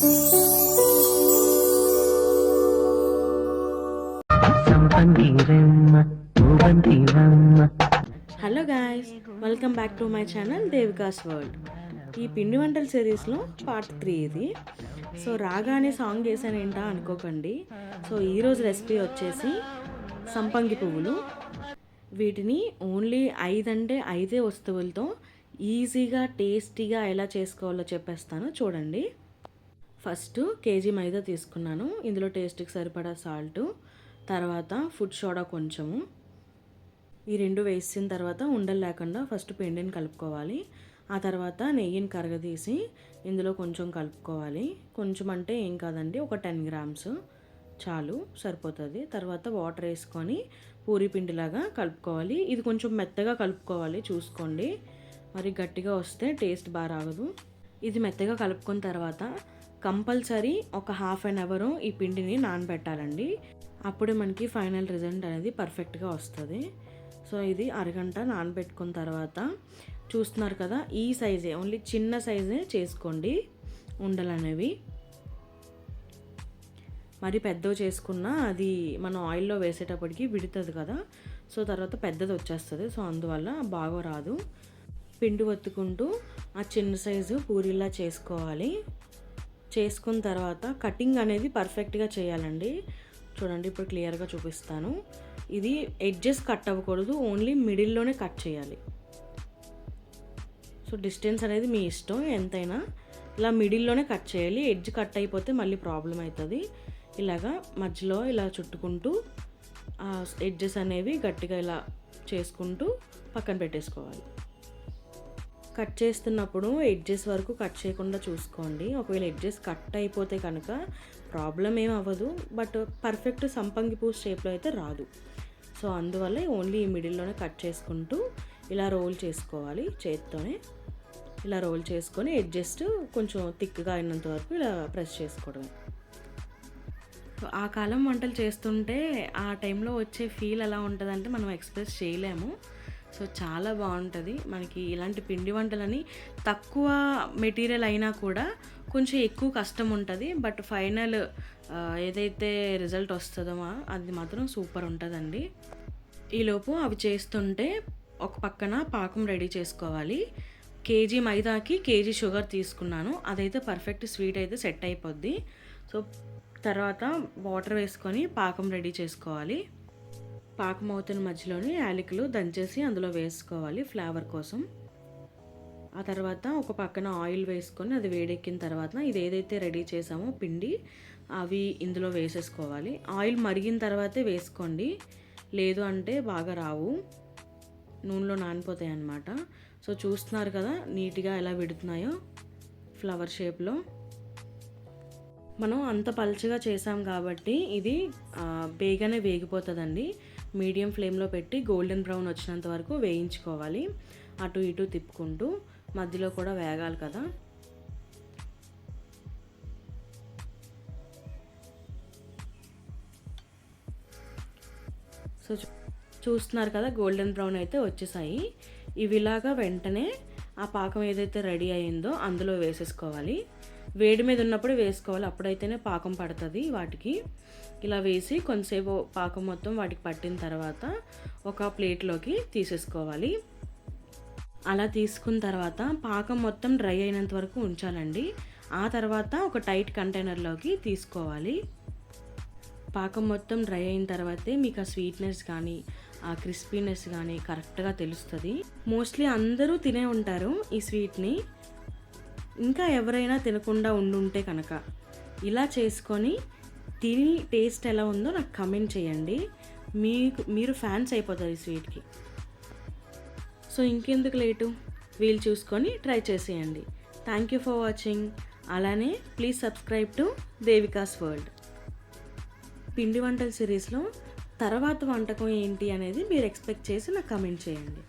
Hello guys welcome back to my channel Devika's world ఈ పిండి వంటల సిరీస్లో పార్ట్ త్రీ ఇది. సో రాగానే సాంగ్ చేశాను ఏంటా అనుకోకండి సో ఈరోజు రెసిపీ వచ్చేసి సంపంగి పువ్వులు. వీటిని ఓన్లీ ఐదంటే ఐదే వస్తువులతో ఈజీగా టేస్టీగా ఎలా చేసుకోవాలో చెప్పేస్తాను. చూడండి. ఫస్ట్ కేజీ మైదా తీసుకున్నాను. ఇందులో టేస్ట్కి సరిపడా సాల్ట్ తర్వాత ఫుడ్ సోడా కొంచెము. ఈ రెండు వేసిన తర్వాత ఉండలు లేకుండా ఫస్ట్ పిండిని కలుపుకోవాలి. ఆ తర్వాత నెయ్యిని కరగదీసి ఇందులో కొంచెం కలుపుకోవాలి. కొంచెం అంటే ఏం కాదండి ఒక టెన్ గ్రామ్స్ చాలు సరిపోతుంది. తర్వాత వాటర్ వేసుకొని పూరి పిండిలాగా కలుపుకోవాలి. ఇది కొంచెం మెత్తగా కలుపుకోవాలి చూసుకోండి. మరి గట్టిగా వస్తే టేస్ట్ బాగా రాగదు. ఇది మెత్తగా కలుపుకున్న తర్వాత కంపల్సరీ ఒక హాఫ్ అన్ అవరు ఈ పిండిని నానబెట్టాలండి. అప్పుడే మనకి ఫైనల్ రిజల్ట్ అనేది పర్ఫెక్ట్గా వస్తుంది. సో ఇది అరగంట నానబెట్టుకున్న తర్వాత చూస్తున్నారు కదా ఈ సైజే ఓన్లీ చిన్న సైజే చేసుకోండి ఉండలు అనేవి మరి పెద్దవి చేసుకున్నా అది మనం ఆయిల్లో వేసేటప్పటికి విడుతుంది కదా సో తర్వాత పెద్దది వచ్చేస్తుంది. సో అందువల్ల బాగా రాదు. పిండి వత్తుకుంటూ ఆ చిన్న సైజు పూరిలా చేసుకోవాలి. చేసుకున్న తర్వాత కటింగ్ అనేది పర్ఫెక్ట్గా చేయాలండి. చూడండి ఇప్పుడు క్లియర్గా చూపిస్తాను. ఇది ఎడ్జెస్ కట్ అవ్వకూడదు ఓన్లీ మిడిల్లోనే కట్ చేయాలి. సో డిస్టెన్స్ అనేది మీ ఇష్టం ఎంతైనా. ఇలా మిడిల్లోనే కట్ చేయాలి ఎడ్జ్ కట్ అయిపోతే మళ్ళీ ప్రాబ్లం అవుతుంది ఇలాగా మధ్యలో ఇలా చుట్టుకుంటూ ఎడ్జెస్ అనేవి గట్టిగా ఇలా చేసుకుంటూ పక్కన పెట్టేసుకోవాలి. కట్ చేస్తున్నప్పుడు ఎడ్జెస్ వరకు కట్ చేయకుండా చూసుకోండి. ఒకవేళ ఎడ్జెస్ కట్ అయిపోతే కనుక ప్రాబ్లం ఏం అవ్వదు. బట్ పర్ఫెక్ట్ సంపంగి పూ షేప్లో అయితే రాదు. సో అందువల్ల ఓన్లీ ఈ మిడిల్లోనే కట్ చేసుకుంటూ ఇలా రోల్ చేసుకోవాలి చేత్తోనే. ఇలా రోల్ చేసుకొని ఎడ్జస్ట్ కొంచెం థిక్గా అయినంత వరకు ఇలా ప్రెస్ చేసుకోవడమే. ఆ కాలం వంటలు చేస్తుంటే ఆ టైంలో వచ్చే ఫీల్ ఎలా ఉంటుందంటే మనం ఎక్స్ప్రెస్ చేయలేము. సో చాలా బాగుంటుంది. మనకి ఇలాంటి పిండి వంటలని తక్కువ మెటీరియల్ అయినా కూడా కొంచెం ఎక్కువ కష్టం ఉంటుంది. బట్ ఫైనల్ ఏదైతే రిజల్ట్ వస్తుందో అది మాత్రం సూపర్ ఉంటుందండి. ఈలోపు అవి చేస్తుంటే ఒక పక్కన పాకం రెడీ చేసుకోవాలి. కేజీ మైదాకి కేజీ షుగర్ తీసుకున్నాను. అదైతే పర్ఫెక్ట్ స్వీట్ అయితే సెట్ అయిపోద్ది. సో తర్వాత వాటర్ వేసుకొని పాకం రెడీ చేసుకోవాలి. పాకం అవుతున్న మధ్యలోని యాలకులు దంచేసి అందులో వేసుకోవాలి ఫ్లేవర్ కోసం. ఆ తర్వాత ఒక పక్కన ఆయిల్ వేసుకొని అది వేడెక్కిన తర్వాత ఇది ఏదైతే రెడీ చేసామో పిండి అవి ఇందులో వేసేసుకోవాలి. ఆయిల్ మరిగిన తర్వాతే వేసుకోండి. లేదు అంటే బాగా రావు. నూనెలో నానిపోతాయి అన్నమాట. సో చూస్తున్నారు కదా నీట్గా ఎలా విడుతున్నాయో ఫ్లవర్ షేప్లో. మనం అంత పలుచగా చేసాం కాబట్టి ఇది బేగానే వేగిపోతుందండి. మీడియం ఫ్లేమ్లో పెట్టి గోల్డెన్ బ్రౌన్ వచ్చినంత వరకు వేయించుకోవాలి. అటు ఇటు తిప్పుకుంటూ మధ్యలో కూడా వేగాలి కదా. సో చూస్తున్నారు కదా గోల్డెన్ బ్రౌన్ అయితే వచ్చేసాయి. ఇవిలాగా వెంటనే ఆ పాకం ఏదైతే రెడీ అయిందో అందులో వేసేసుకోవాలి. వేడి మీద ఉన్నప్పుడు వేసుకోవాలి. అప్పుడైతేనే పాకం పడుతుంది వాటికి. ఇలా వేసి కొంతసేపు పాకం మొత్తం వాటికి పట్టిన తర్వాత ఒక ప్లేట్లోకి తీసేసుకోవాలి. అలా తీసుకున్న తర్వాత పాకం మొత్తం డ్రై అయినంత వరకు ఉంచాలండి. ఆ తర్వాత ఒక టైట్ కంటైనర్లోకి తీసుకోవాలి. పాకం మొత్తం డ్రై అయిన తర్వాతే మీకు ఆ స్వీట్నెస్ కానీ ఆ క్రిస్పీనెస్ కానీ కరెక్ట్గా తెలుస్తుంది. మోస్ట్లీ అందరూ తినే ఉంటారు ఈ స్వీట్ని. ఇంకా ఎవరైనా తినకుండా ఉండుంటే కనుక ఇలా చేసుకొని తిని టేస్ట్ ఎలా ఉందో నాకు కమెంట్ చేయండి. మీకు మీరు ఫ్యాన్స్ అయిపోతారు ఈ స్వీట్కి సో ఇంకెందుకు లేటు? వీలు చూసుకొని ట్రై చేసేయండి. థ్యాంక్ యూ ఫర్ వాచింగ్ అలానే please subscribe to Devika's world పిండి వంటల సిరీస్లో తర్వాత వంటకం ఏంటి అనేది మీరు ఎక్స్పెక్ట్ చేసి నాకు కమెంట్ చేయండి.